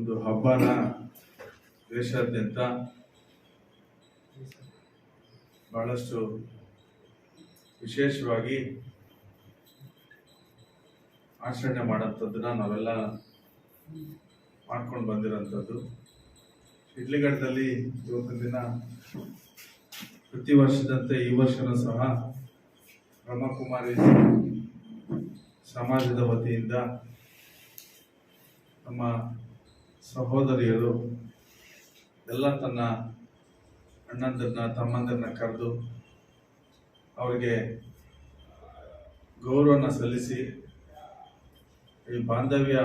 ಹಬ್ಬನ ದೇಶಾದ್ಯಂತ ಬಹಳಷ್ಟು ವಿಶೇಷವಾಗಿ ಆಚರಣೆ ಮಾಡೋಂಥದ್ದನ್ನ ನಾವೆಲ್ಲ ಮಾಡ್ಕೊಂಡು ಬಂದಿರೋಂಥದ್ದು ಇಡ್ಲಿಗಡದಲ್ಲಿ ಇವತ್ತಿನ ದಿನ ಪ್ರತಿ ವರ್ಷದಂತೆ ಈ ವರ್ಷನೂ ಸಹ ಬ್ರಹ್ಮಕುಮಾರಿ ಸಮಾಜದ ವತಿಯಿಂದ ನಮ್ಮ ಸಹೋದರಿಯರು, ಎಲ್ಲ ತನ್ನ ಅಣ್ಣಂದ್ರನ್ನ, ತಮ್ಮಂದ್ರನ್ನ ಕರೆದು ಅವರಿಗೆ ಗೌರವನ ಸಲ್ಲಿಸಿ ಈ ಬಾಂಧವ್ಯ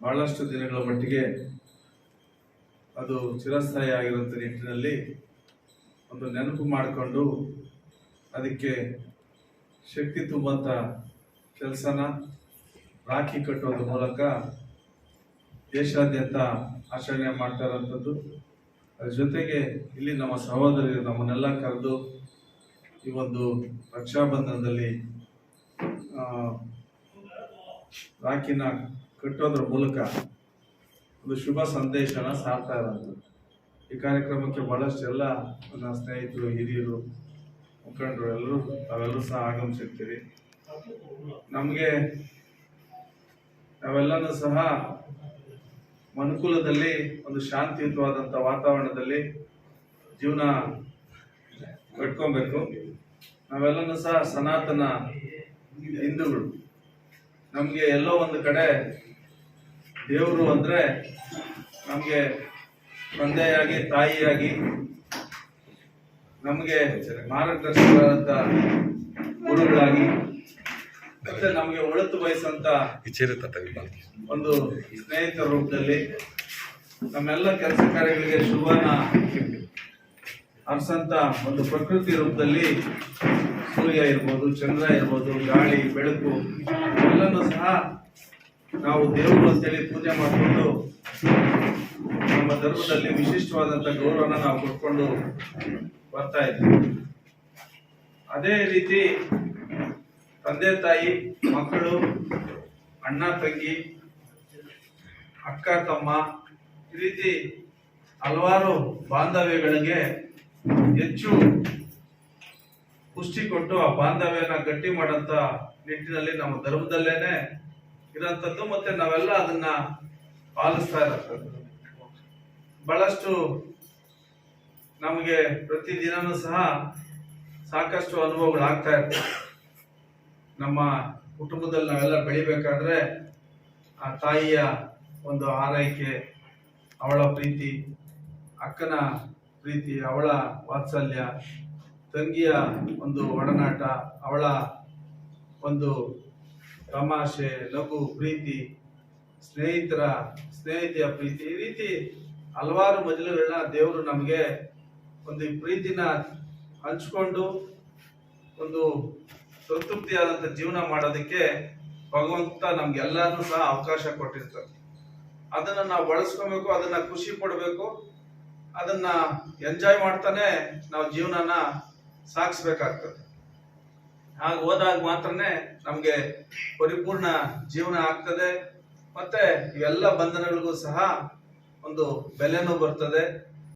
ಬಹಳಷ್ಟು ದಿನಗಳ ಮಟ್ಟಿಗೆ ಅದು ಚಿರಸ್ಥಾಯಿ ಆಗಿರುವಂಥ ನಿಟ್ಟಿನಲ್ಲಿ ಒಂದು ನೆನಪು ಮಾಡಿಕೊಂಡು ಅದಕ್ಕೆ ಶಕ್ತಿ ತುಂಬಂಥ ಕೆಲಸನ ರಾಖಿ ಕಟ್ಟೋದ್ರ ಮೂಲಕ ದೇಶಾದ್ಯಂತ ಆಚರಣೆ ಮಾಡ್ತಾ ಇರೋಂಥದ್ದು ಅದ್ರ ಜೊತೆಗೆ ಇಲ್ಲಿ ನಮ್ಮ ಸಹೋದರಿಯರು ನಮ್ಮನ್ನೆಲ್ಲ ಕರೆದು ಈ ಒಂದು ರಕ್ಷಾಬಂಧನದಲ್ಲಿ ರಾಖಿನ ಕಟ್ಟೋದ್ರ ಮೂಲಕ ಒಂದು ಶುಭ ಸಂದೇಶನ ಸಾರ್ತಾ ಇರೋದು. ಈ ಕಾರ್ಯಕ್ರಮಕ್ಕೆ ಬಹಳಷ್ಟು ಎಲ್ಲ ನನ್ನ ಸ್ನೇಹಿತರು, ಹಿರಿಯರು, ಮುಖಂಡರು ಎಲ್ಲರೂ, ತಾವೆಲ್ಲರೂ ಸಹ ಆಗಮಿಸಿರ್ತೀರಿ. ನಮಗೆ ನಾವೆಲ್ಲನೂ ಸಹ ಮನುಕುಲದಲ್ಲಿ, ಒಂದು ಶಾಂತಿಯುತವಾದಂಥ ವಾತಾವರಣದಲ್ಲಿ ಜೀವನ ಕಟ್ಕೊಬೇಕು. ನಾವೆಲ್ಲನೂ ಸಹ ಸನಾತನ ಹಿಂದೂಗಳು. ನಮಗೆ ಎಲ್ಲೋ ಒಂದು ಕಡೆ ದೇವರು ಅಂದರೆ ನಮಗೆ ತಂದೆಯಾಗಿ, ತಾಯಿಯಾಗಿ, ನಮಗೆ ಮಾರ್ಗದರ್ಶಕರಾದಂಥ ಗುರುಗಳಾಗಿ ಮತ್ತೆ ನಮಗೆ ಒಳತು ಬಯಸಂತ ಒಂದು ಸ್ನೇಹಿತರ ರೂಪದಲ್ಲಿ ನಮ್ಮೆಲ್ಲ ಕೆಲಸ ಕಾರ್ಯಗಳಿಗೆ ಶುಭನ. ಅರ್ಸಂತ ಒಂದು ಪ್ರಕೃತಿ ರೂಪದಲ್ಲಿ ಸೂರ್ಯ ಇರ್ಬೋದು ಚಂದ್ರ ಇರ್ಬೋದು ಗಾಳಿ ಬೆಳಕು ಎಲ್ಲನೂ ಸಹ ನಾವು ದೇವರು ಅಂತೇಳಿ ಪೂಜೆ ಮಾಡಿಕೊಂಡು ನಮ್ಮ ಧರ್ಮದಲ್ಲಿ ವಿಶಿಷ್ಟವಾದಂಥ ಗೌರವನ ನಾವು ಕೊಟ್ಕೊಂಡು ಬರ್ತಾ ಇದ್ದೀವಿ. ಅದೇ ರೀತಿ ತಂದೆ ತಾಯಿ, ಮಕ್ಕಳು, ಅಣ್ಣ, ತಂಗಿ, ಅಕ್ಕ, ತಮ್ಮ ಈ ರೀತಿ ಹಲವಾರು ಬಾಂಧವ್ಯಗಳಿಗೆ ಹೆಚ್ಚು ಪುಷ್ಟಿ ಕೊಟ್ಟು ಆ ಬಾಂಧವ್ಯನ ಗಟ್ಟಿ ಮಾಡಂತ ನಿಟ್ಟಿನಲ್ಲಿ ನಮ್ಮ ಧರ್ಮದಲ್ಲೇನೆ ಇರೋಂಥದ್ದು ಮತ್ತೆ ನಾವೆಲ್ಲ ಅದನ್ನ ಪಾಲಿಸ್ತಾ ಇರೋಂಥದ್ದು ಬಹಳಷ್ಟು ನಮಗೆ ಪ್ರತಿದಿನನೂ ಸಹ ಸಾಕಷ್ಟು ಅನುಭವಗಳು ಆಗ್ತಾ ಇರ್ತವೆ. ನಮ್ಮ ಕುಟುಂಬದಲ್ಲಿ ನಾವೆಲ್ಲ ಬೆಳಿಬೇಕಾದ್ರೆ ಆ ತಾಯಿಯ ಒಂದು ಆರೈಕೆ, ಅವಳ ಪ್ರೀತಿ, ಅಕ್ಕನ ಪ್ರೀತಿ, ಅವಳ ವಾತ್ಸಲ್ಯ, ತಂಗಿಯ ಒಂದು ಒಡನಾಟ, ಅವಳ ಒಂದು ತಮಾಷೆ, ಲಘು ಪ್ರೀತಿ, ಸ್ನೇಹಿತರ, ಸ್ನೇಹಿತೆಯ ಪ್ರೀತಿ. ಈ ರೀತಿ ಹಲವಾರು ಮಜಲುಗಳನ್ನ ದೇವರು ನಮಗೆ ಒಂದು ಪ್ರೀತಿನ ಹಂಚ್ಕೊಂಡು ಒಂದು ಸಂತೃಪ್ತಿಯಾದಂಥ ಜೀವನ ಮಾಡೋದಕ್ಕೆ ಭಗವಂತ ನಮ್ಗೆಲ್ಲರೂ ಸಹ ಅವಕಾಶ ಕೊಟ್ಟಿರ್ತಾರೆ. ಅದನ್ನ ನಾವು ಬಳಸ್ಕೊಬೇಕು, ಅದನ್ನ ಖುಷಿ ಪಡಬೇಕು, ಅದನ್ನ ಎಂಜಾಯ್ ಮಾಡ್ತಾನೆ ನಾವು ಜೀವನನ ಸಾಗಿಸ್ಬೇಕಾಗ್ತದೆ. ಹಾಗೆ ಹೋದಾಗ ಮಾತ್ರನೇ ನಮಗೆ ಪರಿಪೂರ್ಣ ಜೀವನ ಆಗ್ತದೆ. ಮತ್ತೆ ಇವೆಲ್ಲ ಬಂಧನಗಳಿಗೂ ಸಹ ಒಂದು ಬೆಲೆನೂ ಬರ್ತದೆ.